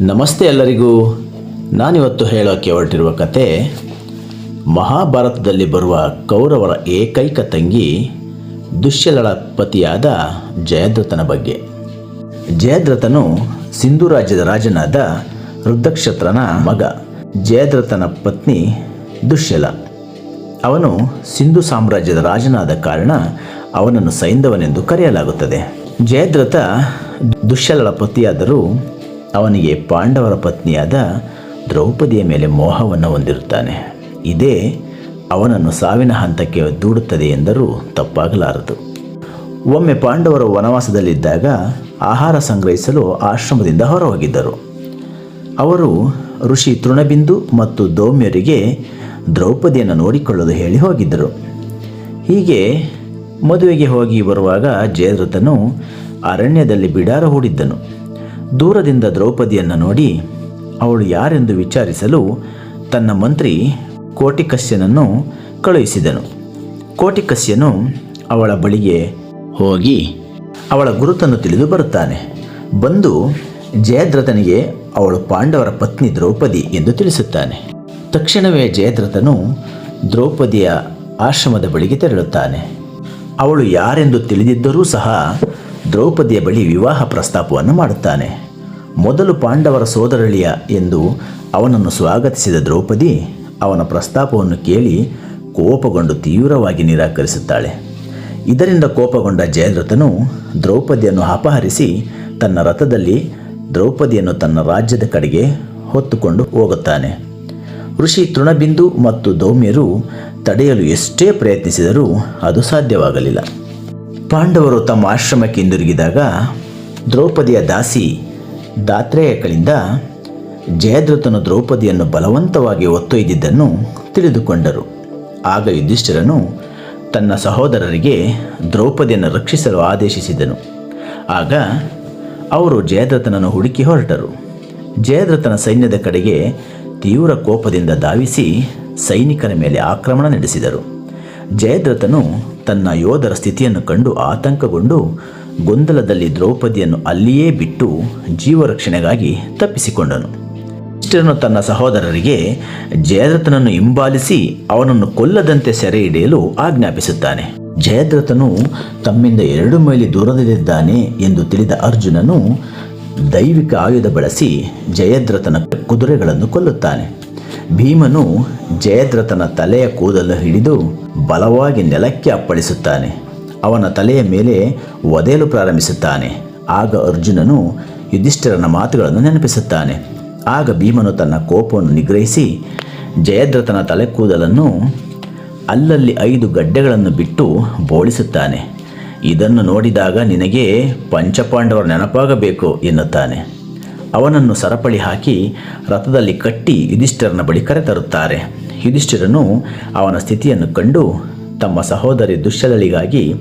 ನಮಸ್ತೆ ಎಲ್ಲರಿಗೂ. ನಾನಿವತ್ತು ಹೇಳೋಕ್ಕೆ ಹೊರಟಿರುವ ಕತೆ, ಮಹಾಭಾರತದಲ್ಲಿ ಬರುವ ಕೌರವರ ಏಕೈಕ ತಂಗಿ, ದುಶ್ಯಲಳ ಪತಿಯಾದ ಜಯದ್ರಥನ ಬಗ್ಗೆ. ಜಯದ್ರಥನು ಸಿಂಧು ರಾಜ್ಯದ ರಾಜನಾದ ರುದ್ರಕ್ಷತ್ರನ ಮಗ. ಜಯದ್ರಥನ ಪತ್ನಿ ದುಶ್ಯಲ. ಅವನು ಸಿಂಧು ಸಾಮ್ರಾಜ್ಯದ ರಾಜನಾದ ಕಾರಣ ಅವನನ್ನು ಸೈಂಧವನೆಂದು ಕರೆಯಲಾಗುತ್ತದೆ. ಜಯದ್ರಥ ದುಶ್ಯಲಳ ಪತಿಯಾದರೂ ಅವನಿಗೆ ಪಾಂಡವರ ಪತ್ನಿಯಾದ ದ್ರೌಪದಿಯ ಮೇಲೆ ಮೋಹವನ್ನು ಹೊಂದಿರುತ್ತಾನೆ. ಇದೇ ಅವನನ್ನು ಸಾವಿನ ಹಂತಕ್ಕೆ ದೂಡುತ್ತದೆ ಎಂದರೂ ತಪ್ಪಾಗಲಾರದು. ಒಮ್ಮೆ ಪಾಂಡವರು ವನವಾಸದಲ್ಲಿದ್ದಾಗ ಆಹಾರ ಸಂಗ್ರಹಿಸಲು ಆಶ್ರಮದಿಂದ ಹೊರಹೋಗಿದ್ದರು. ಅವರು ಋಷಿ ತೃಣಬಿಂದು ಮತ್ತು ದೌಮ್ಯರಿಗೆ ದ್ರೌಪದಿಯನ್ನು ನೋಡಿಕೊಳ್ಳಲು ಹೇಳಿ ಹೋಗಿದ್ದರು. ಹೀಗೆ ಮದುವೆಗೆ ಹೋಗಿ ಬರುವಾಗ ಜಯದ್ರಥನು ಅರಣ್ಯದಲ್ಲಿ ಬಿಡಾರ ಹೂಡಿದ್ದನು. ದೂರದಿಂದ ದ್ರೌಪದಿಯನ್ನು ನೋಡಿ, ಅವಳು ಯಾರೆಂದು ವಿಚಾರಿಸಲು ತನ್ನ ಮಂತ್ರಿ ಕೋಟಿಕಸ್ಯನನ್ನು ಕಳುಹಿಸಿದನು. ಕೋಟಿಕಸ್ಯನು ಅವಳ ಬಳಿಗೆ ಹೋಗಿ ಅವಳ ಗುರುತನ್ನು ತಿಳಿದು ಬರುತ್ತಾನೆ. ಬಂದು ಜಯದ್ರಥನಿಗೆ ಅವಳು ಪಾಂಡವರ ಪತ್ನಿ ದ್ರೌಪದಿ ಎಂದು ತಿಳಿಸುತ್ತಾನೆ. ತಕ್ಷಣವೇ ಜಯದ್ರಥನು ದ್ರೌಪದಿಯ ಆಶ್ರಮದ ಬಳಿಗೆ ತೆರಳುತ್ತಾನೆ. ಅವಳು ಯಾರೆಂದು ತಿಳಿದಿದ್ದರೂ ಸಹ ದ್ರೌಪದಿಯ ಬಳಿ ವಿವಾಹ ಪ್ರಸ್ತಾಪವನ್ನು ಮಾಡುತ್ತಾನೆ. ಮೊದಲು ಪಾಂಡವರ ಸೋದರಳಿಯ ಎಂದು ಅವನನ್ನು ಸ್ವಾಗತಿಸಿದ ದ್ರೌಪದಿ ಅವನ ಪ್ರಸ್ತಾಪವನ್ನು ಕೇಳಿ ಕೋಪಗೊಂಡು ತೀವ್ರವಾಗಿ ನಿರಾಕರಿಸುತ್ತಾಳೆ. ಇದರಿಂದ ಕೋಪಗೊಂಡ ಜಯದ್ರಥನು ದ್ರೌಪದಿಯನ್ನು ಅಪಹರಿಸಿ ತನ್ನ ರಥದಲ್ಲಿ ದ್ರೌಪದಿಯನ್ನು ತನ್ನ ರಾಜ್ಯದ ಕಡೆಗೆ ಹೊತ್ತುಕೊಂಡು ಹೋಗುತ್ತಾನೆ. ಋಷಿ ತೃಣಬಿಂದು ಮತ್ತು ದೌಮ್ಯರು ತಡೆಯಲು ಎಷ್ಟೇ ಪ್ರಯತ್ನಿಸಿದರೂ ಅದು ಸಾಧ್ಯವಾಗಲಿಲ್ಲ. ಪಾಂಡವರು ತಮ್ಮ ಆಶ್ರಮಕ್ಕೆ ಹಿಂದಿರುಗಿದಾಗ ದ್ರೌಪದಿಯ ದಾಸಿ ದಾತ್ರೇಯಕಳಿಂದ ಜಯದ್ರಥನು ದ್ರೌಪದಿಯನ್ನು ಬಲವಂತವಾಗಿ ಒತ್ತೊಯ್ದಿದ್ದನ್ನು ತಿಳಿದುಕೊಂಡರು. ಆಗ ಯುಧಿಷ್ಠಿರನು ತನ್ನ ಸಹೋದರರಿಗೆ ದ್ರೌಪದಿಯನ್ನು ರಕ್ಷಿಸಲು ಆದೇಶಿಸಿದನು. ಆಗ ಅವರು ಜಯದ್ರಥನನ್ನು ಹುಡುಕಿ ಹೊರಟರು. ಜಯದ್ರಥನ ಸೈನ್ಯದ ಕಡೆಗೆ ತೀವ್ರ ಕೋಪದಿಂದ ಧಾವಿಸಿ ಸೈನಿಕರ ಮೇಲೆ ಆಕ್ರಮಣ ನಡೆಸಿದರು. ಜಯದ್ರಥನು ತನ್ನ ಯೋಧರ ಸ್ಥಿತಿಯನ್ನು ಕಂಡು ಆತಂಕಗೊಂಡು ಗೊಂದಲದಲ್ಲಿ ದ್ರೌಪದಿಯನ್ನು ಅಲ್ಲಿಯೇ ಬಿಟ್ಟು ಜೀವರಕ್ಷಣೆಗಾಗಿ ತಪ್ಪಿಸಿಕೊಂಡನು. ಇಷ್ಟರನ್ನು ತನ್ನ ಸಹೋದರರಿಗೆ ಜಯದ್ರಥನನ್ನು ಹಿಂಬಾಲಿಸಿ ಅವನನ್ನು ಕೊಲ್ಲದಂತೆ ಸೆರೆ ಹಿಡಿಯಲು ಆಜ್ಞಾಪಿಸುತ್ತಾನೆ. ಜಯದ್ರಥನು ತಮ್ಮಿಂದ ಎರಡು ಮೈಲಿ ದೂರದಲ್ಲಿದ್ದಾನೆ ಎಂದು ತಿಳಿದ ಅರ್ಜುನನು ದೈವಿಕ ಆಯುಧ ಬಳಸಿ ಜಯದ್ರಥನ ಕುದುರೆಗಳನ್ನು ಕೊಲ್ಲುತ್ತಾನೆ. ಭೀಮನು ಜಯದ್ರಥನ ತಲೆಯ ಕೂದಲು ಹಿಡಿದು ಬಲವಾಗಿ ನೆಲಕ್ಕೆ ಅಪ್ಪಳಿಸುತ್ತಾನೆ. ಅವನ ತಲೆಯ ಮೇಲೆ ಒದೆಯಲು ಪ್ರಾರಂಭಿಸುತ್ತಾನೆ. ಆಗ ಅರ್ಜುನನು ಯುಧಿಷ್ಠಿರನ ಮಾತುಗಳನ್ನು ನೆನಪಿಸುತ್ತಾನೆ. ಆಗ ಭೀಮನು ತನ್ನ ಕೋಪವನ್ನು ನಿಗ್ರಹಿಸಿ ಜಯದ್ರಥನ ತಲೆ ಕೂದಲನ್ನು ಅಲ್ಲಲ್ಲಿ ಐದು ಗಡ್ಡೆಗಳನ್ನು ಬಿಟ್ಟು ಬೋಳಿಸುತ್ತಾನೆ. ಇದನ್ನು ನೋಡಿದಾಗ ನಿನಗೆ ಪಂಚಪಾಂಡವರ ನೆನಪಾಗಬೇಕು ಎನ್ನುತ್ತಾನೆ. ಅವನನ್ನು ಸರಪಳಿ ಹಾಕಿ ರಥದಲ್ಲಿ ಕಟ್ಟಿ ಯುಧಿಷ್ಠಿರನ ಬಳಿ ಕರೆತರುತ್ತಾರೆ. ಯುಧಿಷ್ಠಿರನು ಅವನ ಸ್ಥಿತಿಯನ್ನು ಕಂಡು ತಮ್ಮ ಸಹೋದರಿ ದುಶ್ಯದಳಿಗಾಗಿ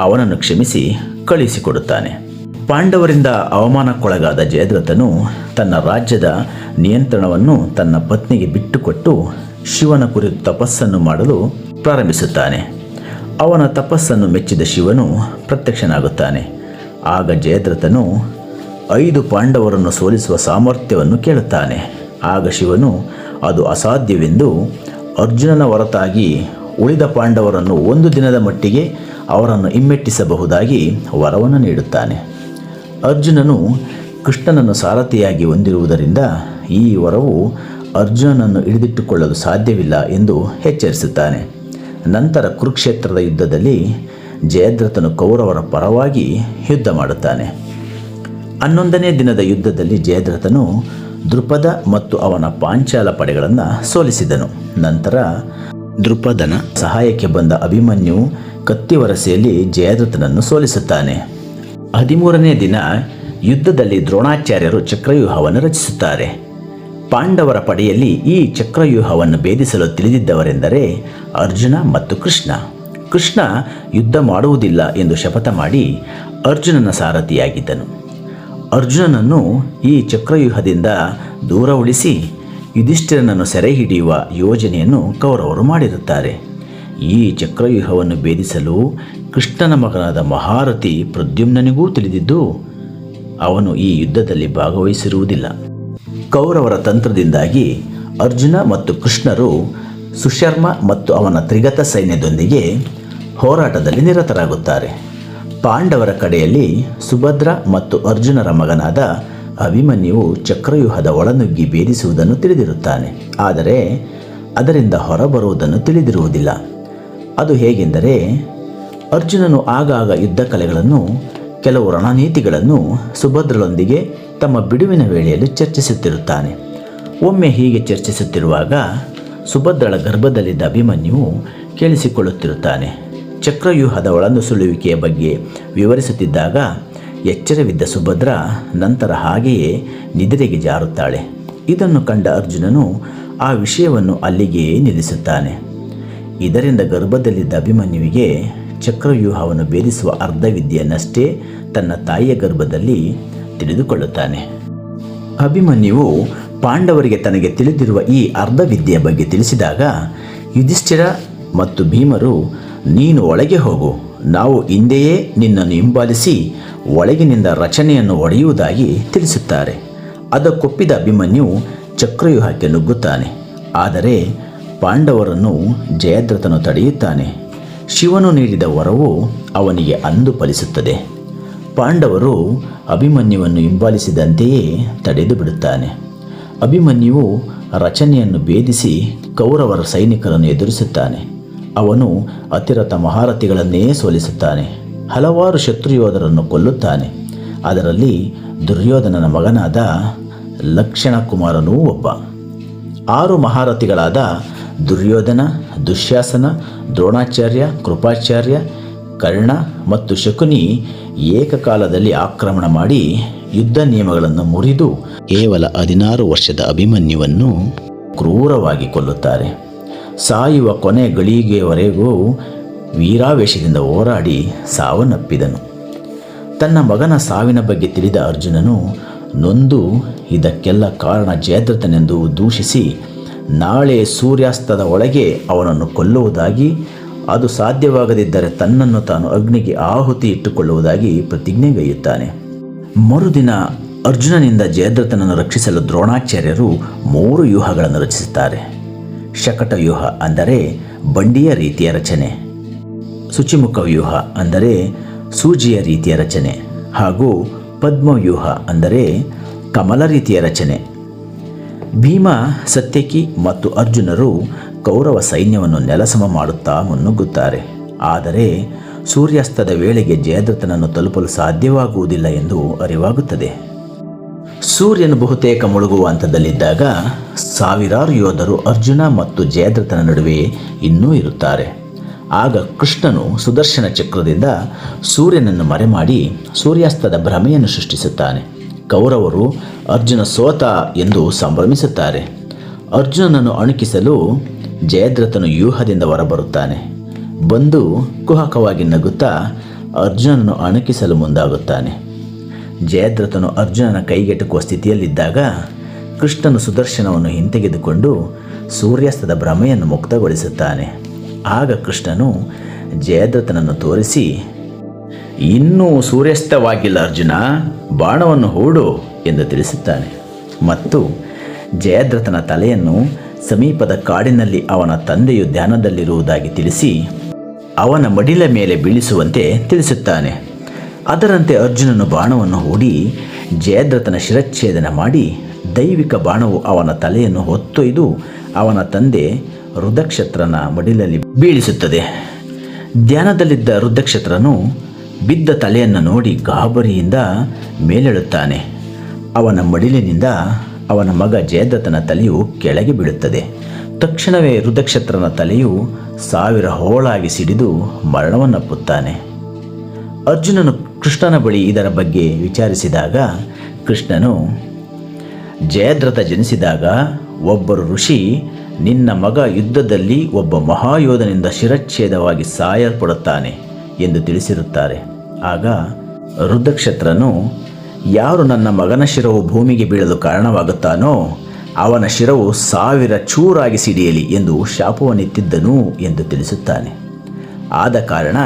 ಅವನನ್ನು ಕ್ಷಮಿಸಿ ಕಳುಹಿಸಿಕೊಡುತ್ತಾನೆ. ಪಾಂಡವರಿಂದ ಅವಮಾನಕ್ಕೊಳಗಾದ ಜಯದ್ರಥನು ತನ್ನ ರಾಜ್ಯದ ನಿಯಂತ್ರಣವನ್ನು ತನ್ನ ಪತ್ನಿಗೆ ಬಿಟ್ಟುಕೊಟ್ಟು ಶಿವನ ಕುರಿತು ತಪಸ್ಸನ್ನು ಮಾಡಲು ಪ್ರಾರಂಭಿಸುತ್ತಾನೆ. ಅವನ ತಪಸ್ಸನ್ನು ಮೆಚ್ಚಿದ ಶಿವನು ಪ್ರತ್ಯಕ್ಷನಾಗುತ್ತಾನೆ. ಆಗ ಜಯದ್ರಥನು ಐದು ಪಾಂಡವರನ್ನು ಸೋಲಿಸುವ ಸಾಮರ್ಥ್ಯವನ್ನು ಕೇಳುತ್ತಾನೆ. ಆಗ ಶಿವನು, ಅದು ಅಸಾಧ್ಯವೆಂದು ಅರ್ಜುನನ ಹೊರತಾಗಿ ಉಳಿದ ಪಾಂಡವರನ್ನು ಒಂದು ದಿನದ ಮಟ್ಟಿಗೆ ಅವರನ್ನು ಹಿಮ್ಮೆಟ್ಟಿಸಬಹುದಾಗಿ ವರವನ್ನು ನೀಡುತ್ತಾನೆ. ಅರ್ಜುನನು ಕೃಷ್ಣನನ್ನು ಸಾರಥಿಯಾಗಿ ಹೊಂದಿರುವುದರಿಂದ ಈ ವರವು ಅರ್ಜುನನನ್ನು ಹಿಡಿದಿಟ್ಟುಕೊಳ್ಳಲು ಸಾಧ್ಯವಿಲ್ಲ ಎಂದು ಎಚ್ಚರಿಸುತ್ತಾನೆ. ನಂತರ ಕುರುಕ್ಷೇತ್ರದ ಯುದ್ಧದಲ್ಲಿ ಜಯದ್ರಥನು ಕೌರವರ ಪರವಾಗಿ ಯುದ್ಧ ಮಾಡುತ್ತಾನೆ. ಹನ್ನೊಂದನೇ ದಿನದ ಯುದ್ಧದಲ್ಲಿ ಜಯದ್ರಥನು ದೃಪದ ಮತ್ತು ಅವನ ಪಾಂಚಾಲ ಪಡೆಗಳನ್ನು ಸೋಲಿಸಿದನು. ನಂತರ ದೃಪದನ ಸಹಾಯಕ್ಕೆ ಬಂದ ಅಭಿಮನ್ಯು ಕತ್ತಿವರಸೆಯಲ್ಲಿ ಜಯದ್ರಥನನ್ನು ಸೋಲಿಸುತ್ತಾನೆ. ಹದಿಮೂರನೇ ದಿನ ಯುದ್ಧದಲ್ಲಿ ದ್ರೋಣಾಚಾರ್ಯರು ಚಕ್ರವ್ಯೂಹವನ್ನು ರಚಿಸುತ್ತಾರೆ. ಪಾಂಡವರ ಪಡೆಯಲ್ಲಿ ಈ ಚಕ್ರವ್ಯೂಹವನ್ನು ಭೇದಿಸಲು ತಿಳಿದಿದ್ದವರೆಂದರೆ ಅರ್ಜುನ ಮತ್ತು ಕೃಷ್ಣ. ಕೃಷ್ಣ ಯುದ್ಧ ಮಾಡುವುದಿಲ್ಲ ಎಂದು ಶಪಥ ಮಾಡಿ ಅರ್ಜುನನ ಸಾರಥಿಯಾಗಿದ್ದನು. ಅರ್ಜುನನನ್ನು ಈ ಚಕ್ರವ್ಯೂಹದಿಂದ ದೂರ ಉಳಿಸಿ ಯುಧಿಷ್ಠಿರನನ್ನು ಸೆರೆ ಹಿಡಿಯುವ ಯೋಜನೆಯನ್ನು ಕೌರವರು ಮಾಡಿರುತ್ತಾರೆ. ಈ ಚಕ್ರವ್ಯೂಹವನ್ನು ಭೇದಿಸಲು ಕೃಷ್ಣನ ಮಗನಾದ ಮಹಾರಥಿ ಪ್ರದ್ಯುಮ್ನನಿಗೂ ತಿಳಿದಿದ್ದು, ಅವನು ಈ ಯುದ್ಧದಲ್ಲಿ ಭಾಗವಹಿಸಿರುವುದಿಲ್ಲ. ಕೌರವರ ತಂತ್ರದಿಂದಾಗಿ ಅರ್ಜುನ ಮತ್ತು ಕೃಷ್ಣರು ಸುಶರ್ಮ ಮತ್ತು ಅವನ ತ್ರಿಗತ ಸೈನ್ಯದೊಂದಿಗೆ ಹೋರಾಟದಲ್ಲಿ ನಿರತರಾಗುತ್ತಾರೆ. ಪಾಂಡವರ ಕಡೆಯಲ್ಲಿ ಸುಭದ್ರ ಮತ್ತು ಅರ್ಜುನರ ಮಗನಾದ ಅಭಿಮನ್ಯುವು ಚಕ್ರವ್ಯೂಹದ ಒಳನುಗ್ಗಿ ಭೇದಿಸುವುದನ್ನು ತಿಳಿದಿರುತ್ತಾನೆ. ಆದರೆ ಅದರಿಂದ ಹೊರಬರುವುದನ್ನು ತಿಳಿದಿರುವುದಿಲ್ಲ. ಅದು ಹೇಗೆಂದರೆ ಅರ್ಜುನನು ಆಗಾಗ ಯುದ್ಧ ಕಲೆಗಳನ್ನು ಕೆಲವು ರಣನೀತಿಗಳನ್ನು ಸುಭದ್ರಳೊಂದಿಗೆ ತಮ್ಮ ಬಿಡುವಿನ ವೇಳೆಯಲ್ಲಿ ಚರ್ಚಿಸುತ್ತಿರುತ್ತಾನೆ. ಒಮ್ಮೆ ಹೀಗೆ ಚರ್ಚಿಸುತ್ತಿರುವಾಗ ಸುಭದ್ರಳ ಗರ್ಭದಲ್ಲಿದ್ದ ಅಭಿಮನ್ಯುವು ಕೇಳಿಸಿಕೊಳ್ಳುತ್ತಿರುತ್ತಾನೆ. ಚಕ್ರವ್ಯೂಹದ ಒಳನುಸುಳುವಿಕೆಯ ಬಗ್ಗೆ ವಿವರಿಸುತ್ತಿದ್ದಾಗ ಎಚ್ಚರವಿದ್ದ ಸುಭದ್ರ ನಂತರ ಹಾಗೆಯೇ ನಿದ್ರೆಗೆ ಜಾರುತ್ತಾಳೆ. ಇದನ್ನು ಕಂಡ ಅರ್ಜುನನು ಆ ವಿಷಯವನ್ನು ಅಲ್ಲಿಗೆಯೇ ನಿಲ್ಲಿಸುತ್ತಾನೆ. ಇದರಿಂದ ಗರ್ಭದಲ್ಲಿದ್ದ ಅಭಿಮನ್ಯುವಿಗೆ ಚಕ್ರವ್ಯೂಹವನ್ನು ಭೇದಿಸುವ ಅರ್ಧವಿದ್ಯೆಯನ್ನಷ್ಟೇ ತನ್ನ ತಾಯಿಯ ಗರ್ಭದಲ್ಲಿ ತಿಳಿದುಕೊಳ್ಳುತ್ತಾನೆ. ಅಭಿಮನ್ಯುವು ಪಾಂಡವರಿಗೆ ತನಗೆ ತಿಳಿದಿರುವ ಈ ಅರ್ಧವಿದ್ಯೆಯ ಬಗ್ಗೆ ತಿಳಿಸಿದಾಗ ಯುಧಿಷ್ಠಿರ ಮತ್ತು ಭೀಮರು ನೀನು ಒಳಗೆ ಹೋಗು. ನಾವು ಹಿಂದೆಯೇ ನಿನ್ನನ್ನು ಹಿಂಬಾಲಿಸಿ ಒಳಗಿನಿಂದ ರಚನೆಯನ್ನು ಒಡೆಯುವುದಾಗಿ ತಿಳಿಸುತ್ತಾರೆ. ಅದಕ್ಕೊಪ್ಪಿದ ಅಭಿಮನ್ಯು ಚಕ್ರವ್ಯೂಹಕ್ಕೆ ನುಗ್ಗುತ್ತಾನೆ. ಆದರೆ ಪಾಂಡವರನ್ನು ಜಯದ್ರಥನು ತಡೆಯುತ್ತಾನೆ. ಶಿವನು ನೀಡಿದ ವರವು ಅವನಿಗೆ ಅಂದು ಫಲಿಸುತ್ತದೆ. ಪಾಂಡವರು ಅಭಿಮನ್ಯುವನ್ನು ಹಿಂಬಾಲಿಸಿದಂತೆಯೇ ತಡೆದು ಬಿಡುತ್ತಾನೆ. ಅಭಿಮನ್ಯುವು ರಚನೆಯನ್ನು ಭೇದಿಸಿ ಕೌರವರ ಸೈನಿಕರನ್ನು ಎದುರಿಸುತ್ತಾನೆ. ಅವನು ಅತಿರಥ ಮಹಾರಥಿಗಳನ್ನೇ ಸೋಲಿಸುತ್ತಾನೆ. ಹಲವಾರು ಶತ್ರುಯೋಧರನ್ನು ಕೊಲ್ಲುತ್ತಾನೆ. ಅದರಲ್ಲಿ ದುರ್ಯೋಧನನ ಮಗನಾದ ಲಕ್ಷಣ ಕುಮಾರನೂ ಒಬ್ಬ. ಆರು ಮಹಾರಥಿಗಳಾದ ದುರ್ಯೋಧನ, ದುಶ್ಯಾಸನ, ದ್ರೋಣಾಚಾರ್ಯ, ಕೃಪಾಚಾರ್ಯ, ಕರ್ಣ ಮತ್ತು ಶಕುನಿ ಏಕಕಾಲದಲ್ಲಿ ಆಕ್ರಮಣ ಮಾಡಿ ಯುದ್ಧ ನಿಯಮಗಳನ್ನು ಮುರಿದು ಕೇವಲ ಹದಿನಾರು ವರ್ಷದ ಅಭಿಮನ್ಯುವನ್ನು ಕ್ರೂರವಾಗಿ ಕೊಲ್ಲುತ್ತಾರೆ. ಸಾಯುವ ಕೊನೆ ಗಳಿಗೆಯವರೆಗೂ ವೀರಾವೇಶದಿಂದ ಹೋರಾಡಿ ಸಾವನ್ನಪ್ಪಿದನು. ತನ್ನ ಮಗನ ಸಾವಿನ ಬಗ್ಗೆ ತಿಳಿದ ಅರ್ಜುನನು, ನೊಂದು, ಇದಕ್ಕೆಲ್ಲ ಕಾರಣ ಜಯದ್ರಥನೆಂದು ದೂಷಿಸಿ, ನಾಳೆ ಸೂರ್ಯಾಸ್ತದ ಒಳಗೆ ಅವನನ್ನು ಕೊಲ್ಲುವುದಾಗಿ, ಅದು ಸಾಧ್ಯವಾಗದಿದ್ದರೆ ತನ್ನನ್ನು ತಾನು ಅಗ್ನಿಗೆ ಆಹುತಿ ಇಟ್ಟುಕೊಳ್ಳುವುದಾಗಿ ಪ್ರತಿಜ್ಞೆಗೈಯುತ್ತಾನೆ ಮರುದಿನ ಅರ್ಜುನನಿಂದ ಜಯದ್ರಥನನ್ನು ರಕ್ಷಿಸಲು ದ್ರೋಣಾಚಾರ್ಯರು ಮೂರು ವ್ಯೂಹಗಳನ್ನು ರಚಿಸುತ್ತಾರೆ. ಶಕಟ ವ್ಯೂಹ ಅಂದರೆ ಬಂಡಿಯ ರೀತಿಯ ರಚನೆ. ಶುಚಿಮುಖ ವ್ಯೂಹ ಅಂದರೆ ಸೂಜಿಯ ರೀತಿಯ ರಚನೆ ಹಾಗೂ ಪದ್ಮವ್ಯೂಹ ಅಂದರೆ ಕಮಲ ರೀತಿಯ ರಚನೆ. ಭೀಮ, ಸತ್ಯಕಿ ಮತ್ತು ಅರ್ಜುನರು ಕೌರವ ಸೈನ್ಯವನ್ನು ನೆಲಸಮ ಮಾಡುತ್ತಾ ಮುನ್ನುಗ್ಗುತ್ತಾರೆ. ಆದರೆ ಸೂರ್ಯಾಸ್ತದ ವೇಳೆಗೆ ಜಯದ್ರಥನನ್ನು ತಲುಪಲು ಸಾಧ್ಯವಾಗುವುದಿಲ್ಲ ಎಂದು ಅರಿವಾಗುತ್ತದೆ. ಸೂರ್ಯನು ಬಹುತೇಕ ಮುಳುಗುವ ಹಂತದಲ್ಲಿದ್ದಾಗ ಸಾವಿರಾರು ಯೋಧರು ಅರ್ಜುನ ಮತ್ತು ಜಯದ್ರಥನ ನಡುವೆ ಇನ್ನೂ ಇರುತ್ತಾರೆ. ಆಗ ಕೃಷ್ಣನು ಸುದರ್ಶನ ಚಕ್ರದಿಂದ ಸೂರ್ಯನನ್ನು ಮರೆಮಾಡಿ ಸೂರ್ಯಾಸ್ತದ ಭ್ರಮೆಯನ್ನು ಸೃಷ್ಟಿಸುತ್ತಾನೆ. ಕೌರವರು ಅರ್ಜುನ ಸೋತ ಎಂದು ಸಂಭ್ರಮಿಸುತ್ತಾರೆ. ಅರ್ಜುನನನ್ನು ಅಣುಕಿಸಲು ಜಯದ್ರಥನು ವ್ಯೂಹದಿಂದ ಹೊರಬರುತ್ತಾನೆ. ಬಂದು ಕುಹಕವಾಗಿ ನಗುತ್ತಾ ಅರ್ಜುನನನ್ನು ಅಣುಕಿಸಲು ಮುಂದಾಗುತ್ತಾನೆ. ಜಯದ್ರಥನು ಅರ್ಜುನನ ಕೈಗೆಟುಕುವ ಸ್ಥಿತಿಯಲ್ಲಿದ್ದಾಗ ಕೃಷ್ಣನು ಸುದರ್ಶನವನ್ನು ಹಿಂತೆಗೆದುಕೊಂಡು ಸೂರ್ಯಾಸ್ತದ ಭ್ರಮೆಯನ್ನು ಮುಕ್ತಗೊಳಿಸುತ್ತಾನೆ. ಆಗ ಕೃಷ್ಣನು ಜಯದ್ರಥನನ್ನು ತೋರಿಸಿ, ಇನ್ನೂ ಸೂರ್ಯಾಸ್ತವಾಗಿಲ್ಲ ಅರ್ಜುನ, ಬಾಣವನ್ನು ಹೂಡು ಎಂದು ತಿಳಿಸುತ್ತಾನೆ. ಮತ್ತು ಜಯದ್ರಥನ ತಲೆಯನ್ನು ಸಮೀಪದ ಕಾಡಿನಲ್ಲಿ ಅವನ ತಂದೆಯು ಧ್ಯಾನದಲ್ಲಿರುವುದಾಗಿ ತಿಳಿಸಿ, ಅವನ ಮಡಿಲ ಮೇಲೆ ಬೀಳಿಸುವಂತೆ ತಿಳಿಸುತ್ತಾನೆ. ಅದರಂತೆ ಅರ್ಜುನನು ಬಾಣವನ್ನು ಹೂಡಿ ಜಯದ್ರಥನ ಶಿರಚ್ಛೇದನ ಮಾಡಿ ದೈವಿಕ ಬಾಣವು ಅವನ ತಲೆಯನ್ನು ಹೊತ್ತೊಯ್ದು ಅವನ ತಂದೆ ರುದಕ್ಷತ್ರನ ಮಡಿಲಲ್ಲಿ ಬೀಳಿಸುತ್ತದೆ. ಧ್ಯಾನದಲ್ಲಿದ್ದ ರುದ್ರಕ್ಷತ್ರನು ಬಿದ್ದ ತಲೆಯನ್ನು ನೋಡಿ ಗಾಬರಿಯಿಂದ ಮೇಲೆಳುತ್ತಾನೆ. ಅವನ ಮಡಿಲಿನಿಂದ ಅವನ ಮಗ ಜಯದ್ರಥನ ತಲೆಯು ಕೆಳಗೆ ಬೀಳುತ್ತದೆ. ತಕ್ಷಣವೇ ರುದ್ರಕ್ಷತ್ರನ ತಲೆಯು ಸಾವಿರ ಹೋಳಾಗಿ ಸಿಡಿದು ಮರಣವನ್ನಪ್ಪುತ್ತಾನೆ. ಅರ್ಜುನನು ಕೃಷ್ಣನ ಬಳಿ ಇದರ ಬಗ್ಗೆ ವಿಚಾರಿಸಿದಾಗ ಕೃಷ್ಣನು, ಜಯದ್ರಥ ಜನಿಸಿದಾಗ ಒಬ್ಬರು ಋಷಿ ನಿನ್ನ ಮಗ ಯುದ್ಧದಲ್ಲಿ ಒಬ್ಬ ಮಹಾಯೋಧನಿಂದ ಶಿರಚ್ಛೇದವಾಗಿ ಸಾಯಲ್ಪಡುತ್ತಾನೆ ಎಂದು ತಿಳಿಸಿರುತ್ತಾರೆ. ಆಗ ರುದ್ರಕ್ಷತ್ರನು, ಯಾರು ನನ್ನ ಮಗನ ಶಿರವು ಭೂಮಿಗೆ ಬೀಳಲು ಕಾರಣವಾಗುತ್ತಾನೋ ಅವನ ಶಿರವು ಸಾವಿರ ಚೂರಾಗಿ ಸಿಡಿಯಲಿ ಎಂದು ಶಾಪವನ್ನಿತ್ತಿದ್ದನು ಎಂದು ತಿಳಿಸುತ್ತಾನೆ. ಆದ ಕಾರಣ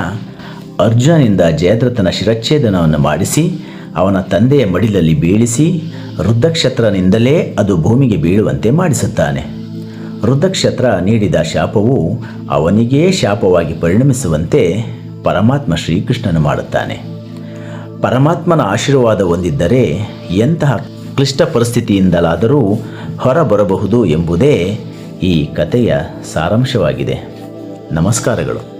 ಅರ್ಜುನನಿಂದ ಜಯದ್ರಥನ ಶಿರಚ್ಛೇದನವನ್ನು ಮಾಡಿಸಿ, ಅವನ ತಂದೆಯ ಮಡಿಲಲ್ಲಿ ಬೀಳಿಸಿ, ರುದ್ರಕ್ಷತ್ರನಿಂದಲೇ ಅದು ಭೂಮಿಗೆ ಬೀಳುವಂತೆ ಮಾಡಿಸುತ್ತಾನೆ. ರುದ್ರಕ್ಷತ್ರ ನೀಡಿದ ಶಾಪವು ಅವನಿಗೇ ಶಾಪವಾಗಿ ಪರಿಣಮಿಸುವಂತೆ ಪರಮಾತ್ಮ ಶ್ರೀಕೃಷ್ಣನು ಮಾಡುತ್ತಾನೆ. ಪರಮಾತ್ಮನ ಆಶೀರ್ವಾದ ಹೊಂದಿದ್ದರೆ ಎಂತಹ ಕ್ಲಿಷ್ಟ ಪರಿಸ್ಥಿತಿಯಿಂದಲಾದರೂ ಹೊರಬರಬಹುದು ಎಂಬುದೇ ಈ ಕಥೆಯ ಸಾರಾಂಶವಾಗಿದೆ. ನಮಸ್ಕಾರಗಳು.